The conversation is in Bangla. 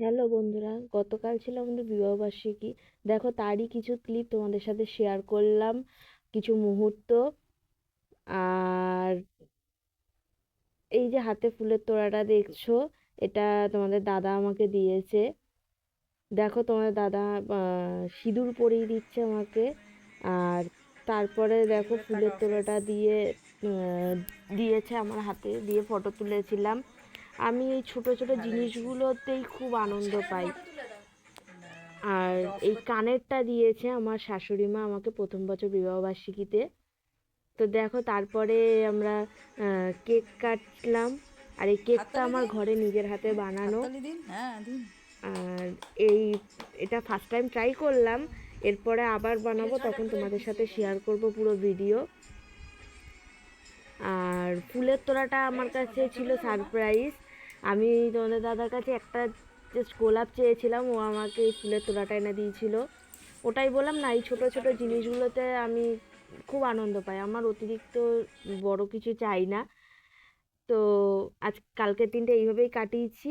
হ্যালো বন্ধুরা, গতকাল ছিল আমাদের বিবাহবার্ষিকী দেখো, তারই কিছু ক্লিপ তোমাদের সাথে শেয়ার করলাম, কিছু মুহূর্ত। আর এই যে হাতে ফুলের তোড়াটা দেখছ, এটা তোমাদের দাদা আমাকে দিয়েছে। দেখো, তোমাদের দাদা সিঁদুর পরিয়ে দিচ্ছে আমাকে। আর তারপরে দেখো, ফুলের তোড়াটা দিয়ে দিয়েছে আমার হাতে, দিয়ে ফটো তুলেছিলাম। আমি এই ছোট ছোট জিনিসগুলোতেই খুব আনন্দ পাই। আর এই কানেরটা দিয়েছে আমার শাশুড়ি মা আমাকে প্রথম বছর বিবাহবার্ষিকীতে তো দেখো তারপরে আমরা কেক কাটলাম। আর এই কেকটা আমার ঘরে নিজের হাতে বানানো। হ্যাঁ আর এই এটা ফার্স্ট টাইম ট্রাই করলাম। এরপরে আবার বানাবো তখন তোমাদের সাথে শেয়ার করব পুরো ভিডিও আর ফুলের তোড়াটা আমার কাছে ছিল সারপ্রাইজ আমি তোমাদের দাদার কাছে একটা জাস্ট গোলাপ চেয়েছিলাম, ও আমাকে ফুলের তোলাটা এনে দিয়েছিল। ওটাই বললাম, না, এই ছোটো ছোটো জিনিসগুলোতে আমি খুব আনন্দ পাই। আমার অতিরিক্ত বড় কিছু চাই না। তো আজ, কালকের দিনটা এইভাবেই কাটিয়েছি।